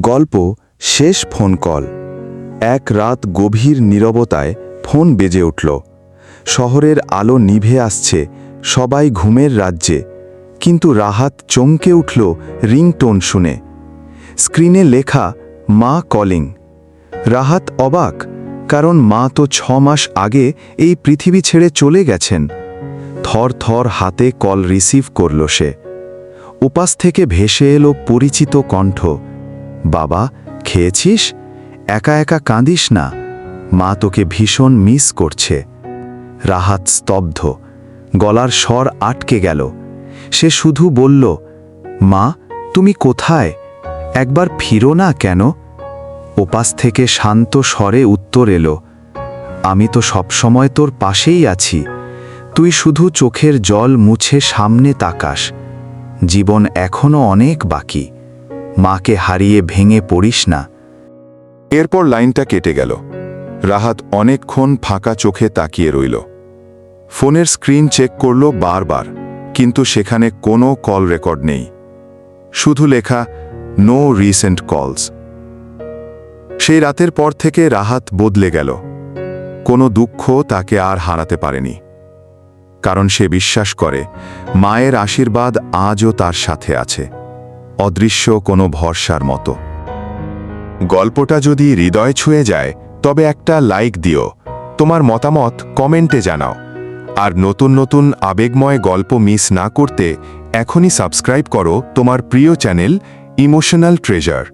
গল্প, শেষ phone call. এক রাত গভীর নীরবতায় ফোন বেজে উঠল। শহরের আলো নিভে আসছে, সবাই ঘুমের রাজ্যে। কিন্তু রাহাত চমকে উঠল রিংটোন শুনে। স্ক্রিনে লেখা, মা কলিং। রাহাত অবাক, কারণ মা তো ছ মাস আগে এই পৃথিবী ছেড়ে চলে গেছেন। থর থর হাতে কল রিসিভ করল সে। উপাস থেকে ভেসে এলো পরিচিত কণ্ঠ। বাবা, খেয়েছিস? একা একা কাঁদিস না। মা তোকে ভীষণ মিস করছে। রাহাত স্তব্ধ। গলার স্বর আটকে গেল। সে শুধু বলল, মা, তুমি কোথায়? একবার ফিরো না কেন? ওপাস থেকে শান্ত স্বরে উত্তর এলো, আমি তো সবসময় তোর পাশেই আছি। তুই শুধু চোখের জল মুছে সামনে তাকাস। জীবন এখনও অনেক বাকি। মাকে হারিয়ে ভেঙে পড়িস না। এরপর লাইনটা কেটে গেল। রাহাত অনেকক্ষণ ফাঁকা চোখে তাকিয়ে রইল। ফোনের স্ক্রিন চেক করল বারবার, কিন্তু সেখানে কোনো কল রেকর্ড নেই। শুধু লেখা নো রিসেন্ট কলস সেই রাতের পর থেকে রাহাত বদলে গেল। কোনো দুঃখ তাকে আর হারাতে পারেনি। কারণ সে বিশ্বাস করে, মায়ের আশীর্বাদ আজও তার সাথে আছে। অদৃশ্য কোনো ভরসার মতো। গল্পটা যদি হৃদয় ছুঁয়ে যায়, তবে একটা লাইক দিও। তোমার মতামত কমেন্টে জানাও। আর নতুন নতুন আবেগময় গল্প মিস না করতে এখনই সাবস্ক্রাইব করো তোমার প্রিয় চ্যানেল ইমোশনাল ট্রেজার।